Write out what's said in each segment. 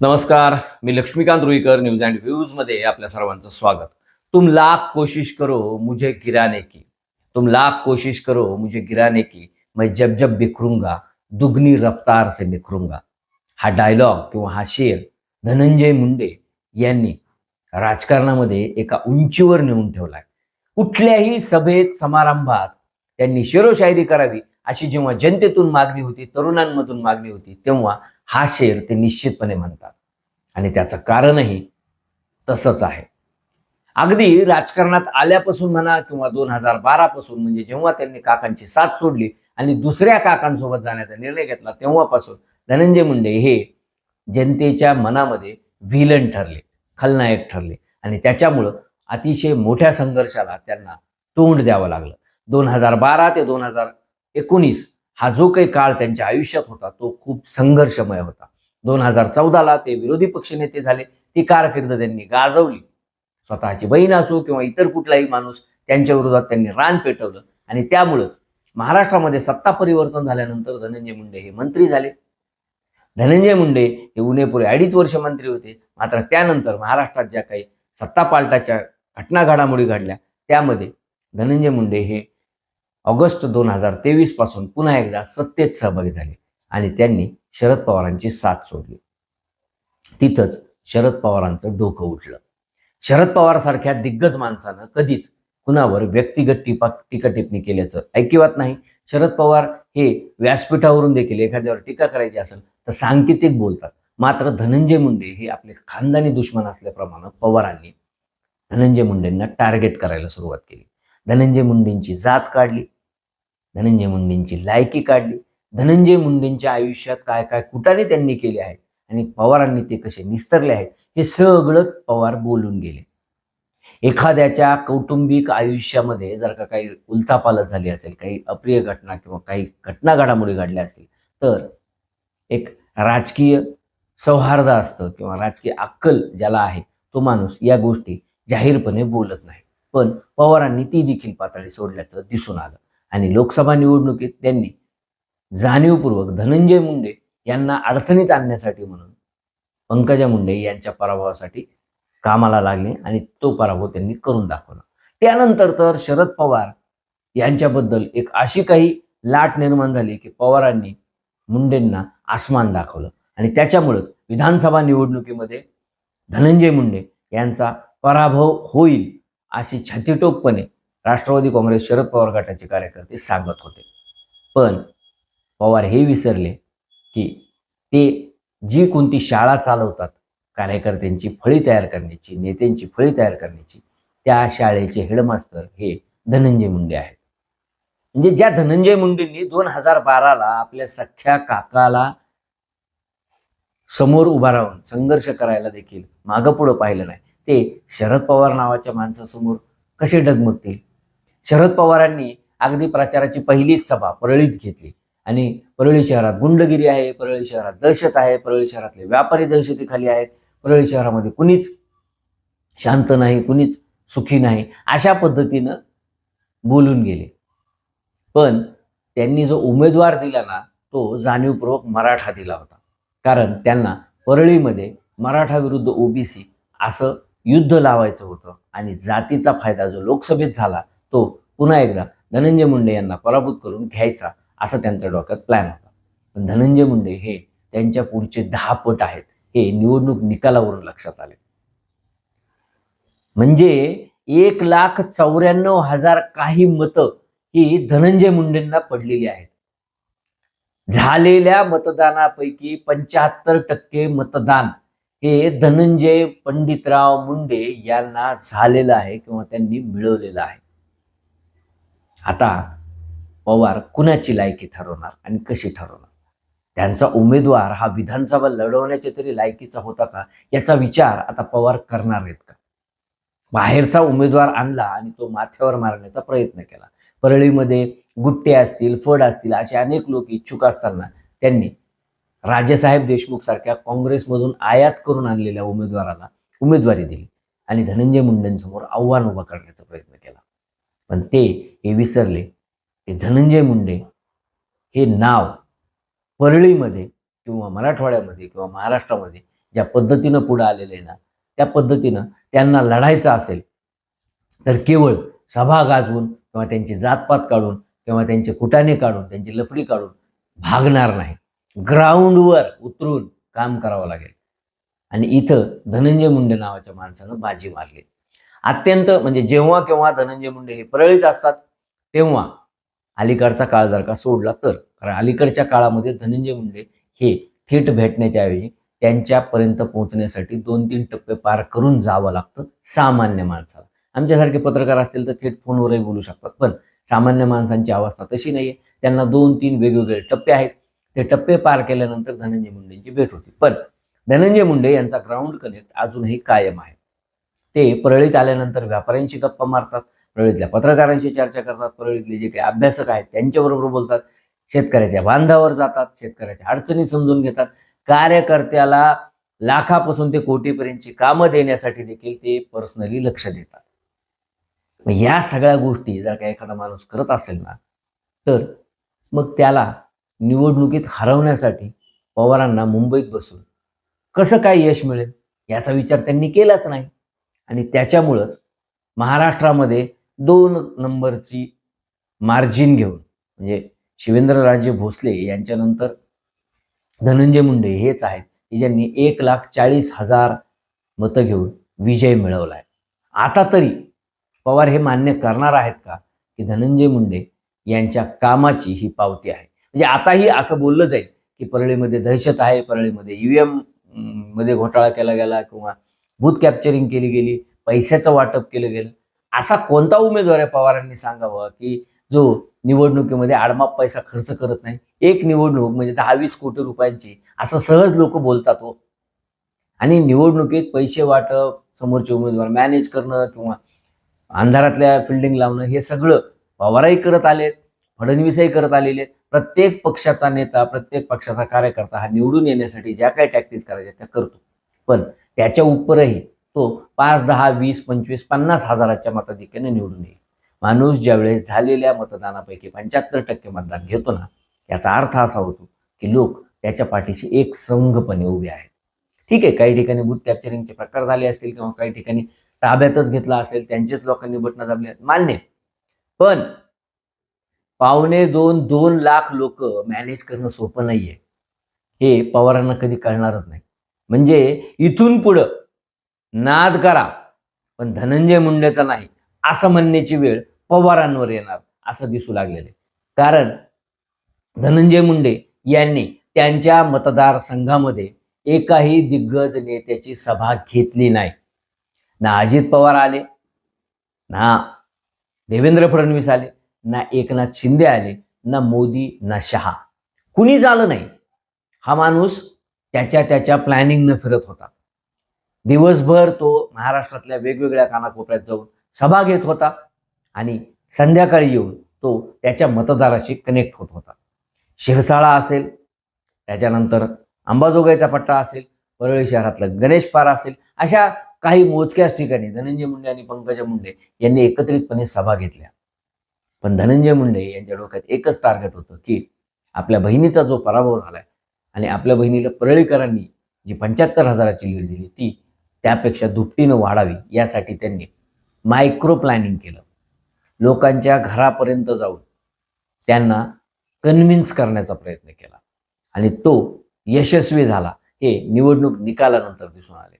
नमस्कार मी Laxmikant Ruikar news and व्ह्यूजमध्ये आपल्या सर्वांचं स्वागत. तुम लाख कोशिश करो मुझे गिराने की. तुम लाख कोशिश करो मुझे गिराने की. मैं जब जब बिखरूंगा दुगनी रफ्तार से निखरूंगा हा डायलॉग किंवा हा शेर धनंजय मुंडे यांनी राजकारणामध्ये एका उंचीवर नेऊन ठेवलाय. कुठल्याही सभेत समारंभात त्यांनी शेरोशायरी करावी अशी जेव्हा जनतेतून मागणी होती तरुणांमधून मागणी होती तेव्हा हा शेर ते निश्चितपणे म्हणतात. आणि त्याचं कारणही तसंच आहे. अगदी राजकारणात आल्यापासून म्हणा किंवा दोन हजार बारापासून म्हणजे जेव्हा त्यांनी काकांची साथ सोडली आणि दुसऱ्या काकांसोबत जाण्याचा निर्णय घेतला तेव्हापासून धनंजय मुंडे हे जनतेच्या मनामध्ये व्हिलन ठरले खलनायक ठरले. आणि त्याच्यामुळं अतिशय मोठ्या संघर्षाला त्यांना तोंड द्यावं लागलं. दोन हजार बारा ते दोन हजार एकोणीस हा जो काही काळ त्यांच्या आयुष्यात होता तो खूप संघर्षमय होता. दोन हजार चौदाला ते विरोधी पक्षनेते झाले. ती कारकीर्द त्यांनी गाजवली. स्वतःची बहीण असो किंवा इतर कुठलाही माणूस त्यांच्या विरोधात त्यांनी रान पेटवलं. आणि त्यामुळंच महाराष्ट्रामध्ये सत्ता परिवर्तन झाल्यानंतर धनंजय मुंडे हे मंत्री झाले. धनंजय मुंडे हे उन्हेपुरे अडीच वर्ष मंत्री होते. मात्र त्यानंतर महाराष्ट्रात ज्या काही सत्तापालटाच्या घटना घडामोडी घडल्या त्यामध्ये धनंजय मुंडे हे ऑगस्ट दोन हजार तेवीसपासून पुन्हा एकदा सत्तेत सहभागी झाले आणि त्यांनी शरद पवारांची साथ सोडली. तिथंच शरद पवारांचं डोकं उठलं. शरद पवार सारख्या दिग्गज माणसानं कधीच कुणावर व्यक्तिगत टिपा टीका टिप्पणी केल्याचं ऐकिवात नाही. शरद पवार हे व्यासपीठावरून देखील एखाद्यावर टीका करायची असेल तर सांकेतिक बोलतात. मात्र धनंजय मुंडे हे आपले खानदानी दुश्मन असल्याप्रमाणे पवारांनी धनंजय मुंडेंना टार्गेट करायला सुरुवात केली. धनंजय मुंडेंची जात काढली. धनंजय मुंडेंची लायकी काढली. धनंजय मुंडेंच्या आयुष्यात काय काय कुटाने त्यांनी केले आहेत आणि पवारांनी ते कसे निस्तरले आहेत हे सगळं पवार बोलून गेले. एखाद्याच्या कौटुंबिक आयुष्यामध्ये जर का काही उलथापालत झाली असेल काही अप्रिय घटना किंवा काही घटना घडामोडी घडल्या असतील तर एक राजकीय सौहार्द असतं किंवा राजकीय अक्कल ज्याला आहे तो माणूस या गोष्टी जाहीरपणे बोलत नाही. पण पवारांनी ती देखील पातळी सोडल्याचं दिसून आलं. आणि लोकसभा निवडणुकीत त्यांनी जाणीवपूर्वक धनंजय मुंडे यांना अडचणीत आणण्यासाठी म्हणून पंकजा मुंडे यांच्या पराभवासाठी कामाला लागले आणि तो पराभव त्यांनी करून दाखवला. त्यानंतर तर शरद पवार यांच्याबद्दल एक अशी काही लाट निर्माण झाली की पवारांनी मुंडेंना आसमान दाखवलं. आणि त्याच्यामुळंच विधानसभा निवडणुकीमध्ये धनंजय मुंडे यांचा पराभव होईल अशी छातीटोकपणे राष्ट्रवादी काँग्रेस शरद पवार गटाचे कार्यकर्ते सांगत होते. पण पवार हे विसरले की ते जी कोणती शाळा चालवतात कार्यकर्त्यांची फळी तयार करण्याची नेत्यांची फळी तयार करण्याची त्या शाळेचे हेडमास्तर हे धनंजय मुंडे आहेत. म्हणजे ज्या धनंजय मुंडेंनी दोन हजार बाराला आपल्या सख्या काकाला समोर उभा राहून संघर्ष करायला देखील मागं पुढं पाहिलं नाही ते शरद पवार नावाच्या माणसासमोर कसे डगमगतील? शरद पवारांनी अगदी प्रचाराची पहिलीच सभा परळीत घेतली. आणि परळी शहरात गुंडगिरी आहे परळी शहरात दहशत आहे परळी शहरातले व्यापारी दहशतीखाली आहेत परळी शहरामध्ये कुणीच शांत नाही कुणीच सुखी नाही अशा पद्धतीनं बोलून गेले. पण त्यांनी जो उमेदवार दिला ना तो जाणीवपूर्वक मराठा दिला होता. कारण त्यांना परळीमध्ये मराठा विरुद्ध ओबीसी असं युद्ध लावायचं होतं आणि जातीचा फायदा जो लोकसभेत झाला तो पुन्हा एकदा धनंजय मुंडे यांना पराभूत करून घ्यायचा असा त्यांचा डोक्यात प्लॅन होता. पण धनंजय मुंडे हे त्यांच्या पुढचे दहा पट आहेत हे निवडणूक निकालावरून लक्षात आले. म्हणजे एक लाख चौऱ्याण्णव हजार काही मतं ही धनंजय मुंडेंना पडलेली आहेत. झालेल्या मतदानापैकी पंच्याहत्तर टक्के मतदान हे धनंजय पंडितराव मुंडे यांना झालेलं आहे किंवा त्यांनी मिळवलेलं आहे. आता पवार कुणाची लायकी ठरवणार आणि कशी ठरवणार? त्यांचा उमेदवार हा विधानसभा लढवण्याच्या तरी लायकीचा होता का? याचा विचार आता पवार करणार आहेत का? बाहेरचा उमेदवार आणला आणि तो माथ्यावर मारण्याचा प्रयत्न केला. परळीमध्ये गुट्टे असतील फड असतील असे अनेक लोक इच्छुक असताना त्यांनी राजेसाहेब देशमुख सारख्या काँग्रेसमधून आयात करून आणलेल्या उमेदवाराला उमेदवारी दिली आणि धनंजय मुंडेंसमोर आव्हान उभा करण्याचा प्रयत्न केला. पण ते हे विसरले. की धनंजय मुंडे हे नाव परळीमध्ये किंवा मराठवाड्यामध्ये किंवा महाराष्ट्रामध्ये ज्या पद्धतीनं पुढं आलेले आहे ना त्या पद्धतीनं त्यांना लढायचं असेल तर केवळ सभा गाजवून किंवा त्यांची जातपात काढून किंवा त्यांचे कुटाने काढून त्यांची लफडी काढून भागणार नाही. ग्राउंडवर उतरून काम करावं लागेल. आणि इथं धनंजय मुंडे नावाच्या माणसानं बाजी मारली. अत्यंत म्हणजे जेव्हा केव्हा धनंजय मुंडे हे परळीत असतात तेव्हा अलीकडचा काळ जर का सोडला तर. कारण अलीकडच्या काळामध्ये धनंजय मुंडे हे थेट भेटण्याच्याऐवजी त्यांच्यापर्यंत पोहोचण्यासाठी दोन तीन टप्पे पार करून जावं लागतं सामान्य माणसाला. आमच्यासारखे पत्रकार असतील तर थेट फोनवरही बोलू शकतात. पण सामान्य माणसांची अवस्था तशी नाही आहे त्यांना दोन तीन वेगवेगळे टप्पे आहेत. ते टप्पे पार केल्यानंतर धनंजय मुंडेंची भेट होती. पण धनंजय मुंडे यांचा ग्राउंड कनेक्ट अजूनही कायम आहे. ते परळीत आल्यानंतर व्यापाऱ्यांशी गप्पा मारतात. परळीतल्या. पत्रकारांशी चर्चा करतात परळीतले जे काही अभ्यासक आहेत त्यांच्याबरोबर बोलतात. शेतकऱ्याच्या बांधावर जातात शेतकऱ्याच्या अडचणी समजून घेतात. कार्यकर्त्याला लाखापासून ते कोटीपर्यंतची कामं देण्यासाठी देखील ते पर्सनली लक्ष देतात. मग या सगळ्या गोष्टी जर का एखादा माणूस करत असेल ना तर मग त्याला निवडणुकीत हरवण्यासाठी पवारांना मुंबईत बसून कसं काय यश मिळेल याचा विचार त्यांनी केलाच नाही. आणि त्याच्यामुळंच महाराष्ट्रामध्ये दोन नंबरची मार्जिन घेऊन म्हणजे शिवेंद्रराजे भोसले यांच्यानंतर धनंजय मुंडे हेच आहेत की ज्यांनी एक लाख चाळीस हजार मतं घेऊन विजय मिळवला आहे आता तरी पवार हे मान्य करणार आहेत का की धनंजय मुंडे यांच्या कामाची ही पावती आहे? म्हणजे आताही असं बोललं जाईल की परळीमध्ये दहशत आहे परळीमध्ये ईव्हीएममध्ये घोटाळा केला गेला किंवा बूथ कॅप्चरिंग केली गेली पैशाचं वाटप केलं गेलं. असा कोणता उमेदवार आहे पवारांनी सांगावं की जो निवडणुकीमध्ये आडमाप पैसा खर्च करत नाही? एक निवडणूक म्हणजे दहा वीस कोटी रुपयांची असं सहज लोक बोलतात हो. आणि निवडणुकीत पैसे वाटप समोरचे उमेदवार मॅनेज करणं किंवा अंधारातल्या फिल्डिंग लावणं हे सगळं पवारही करत आलेत फडणवीसही करत आलेले आहेत. प्रत्येक पक्षाचा नेता प्रत्येक पक्षाचा कार्यकर्ता हा निवडून येण्यासाठी ज्या काही टॅक्टिस करायच्या त्या करतो. पण त्याच्या उपरही तो पाच दहा वीस पंचवीस पन्नास हजाराच्या मताधिक्याने निवडून येईल. माणूस ज्यावेळेस झालेल्या मतदानापैकी पंच्याहत्तर टक्के मतदान घेतो ना याचा अर्थ असा होतो की लोक त्याच्या पाठीशी एक संघपणे उभे आहेत. ठीक आहे काही ठिकाणी बूथ कॅप्चरिंगचे प्रकार झाले असतील किंवा काही ठिकाणी ताब्यातच घेतला असेल त्यांचेच लोकांनी बटणं दाबले आहेत मान्य. पण पावणे दोन दोन लाख लोक मॅनेज करणं सोपं नाहीये. हे पवारांना कधी कळणारच नाही. म्हणजे इथून पुढं नाद करा पण धनंजय मुंडेचा नाही असं म्हणण्याची वेळ पवारांवर येणार असं दिसू लागलेलं आहे. कारण धनंजय मुंडे यांनी त्यांच्या मतदारसंघामध्ये एकाही दिग्गज नेत्याची सभा घेतली नाही. ना अजित पवार आले ना देवेंद्र फडणवीस आले ना एकनाथ शिंदे आले ना मोदी ना शहा. कुणीच आलं नाही. हा माणूस त्याच्या त्याच्या प्लॅनिंगनं फिरत होता. दिवसभर तो महाराष्ट्रातल्या वेगवेगळ्या कानाकोपऱ्यात जाऊन सभा घेत होता आणि संध्याकाळी येऊन तो त्याच्या मतदाराशी कनेक्ट होत होता. शिरसाळा असेल त्याच्यानंतर अंबाजोगाईचा पट्टा असेल परळी शहरातलं गणेश पार असेल अशा काही मोजक्याच ठिकाणी धनंजय मुंडे आणि पंकजा मुंडे यांनी एकत्रितपणे सभा घेतल्या. पण धनंजय मुंडे यांच्या डोक्यात एकच टार्गेट होतं की आपल्या बहिणीचा जो पराभव झालाय आणि आपल्या बहिणीला परळीकरांनी जी पंच्याहत्तर हजाराची लीड दिली ती त्यापेक्षा दुपटीनं वाढावी यासाठी त्यांनी मायक्रो प्लॅनिंग केलं. लोकांच्या घरापर्यंत जाऊन त्यांना कन्व्हिन्स करण्याचा प्रयत्न केला. आणि तो यशस्वी झाला. हे निवडणूक निकालानंतर दिसून आले.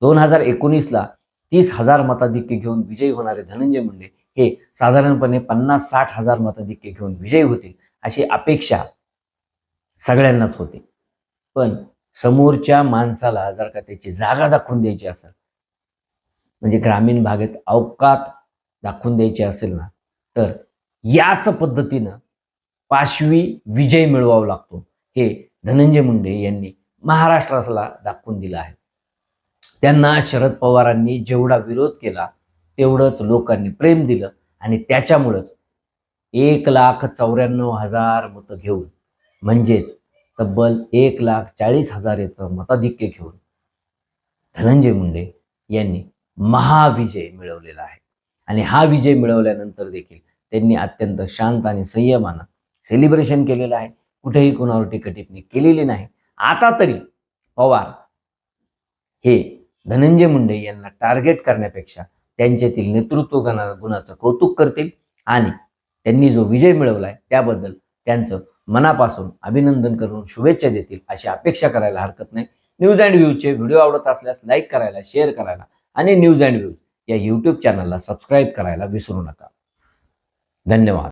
दोन हजार एकोणीसला तीस हजार मताधिक्य घेऊन विजयी होणारे धनंजय मुंडे हे साधारणपणे पन्नास साठ हजार मताधिक्य घेऊन विजयी होतील अशी अपेक्षा सगळ्यांनाच होती. पण समोरच्या माणसाला जर का त्याची जागा दाखवून द्यायची असेल म्हणजे ग्रामीण भागात अवकात दाखवून द्यायची असेल ना तर याच पद्धतीनं पाशवी विजय मिळवावा लागतो. हे धनंजय मुंडे यांनी महाराष्ट्राला दाखवून दिलं आहे. त्यांना शरद पवारांनी जेवढा विरोध केला तेवढंच लोकांनी प्रेम दिलं आणि त्याच्यामुळंच एक लाख चौऱ्याण्णव हजार मतं घेऊन म्हणजेच तब्बल एक लाख चाळीस हजारेचं मताधिक्य घेऊन धनंजय मुंडे यांनी महाविजय मिळवलेला आहे. आणि हा विजय मिळवल्यानंतर देखील त्यांनी अत्यंत शांत आणि संयमानं सेलिब्रेशन केलेलं आहे. कुठेही कोणावर टिकटिपणी केलेली नाही. आता तरी पवार हे धनंजय मुंडे यांना टार्गेट करण्यापेक्षा त्यांच्यातील नेतृत्व गुणाचं कौतुक करतील आणि त्यांनी जो विजय मिळवलाय त्याबद्दल त्यांचं मनापासून अभिनंदन करून शुभेच्छा देतील अशी अपेक्षा करायला हरकत नाही. न्यूज अँड व्ह्यूजचे व्हिडिओ आवडत असल्यास लाईक करायला शेअर करायला आणि न्यूज अँड व्ह्यूज या यूट्यूब चॅनलला सबस्क्राईब करायला विसरू नका. धन्यवाद.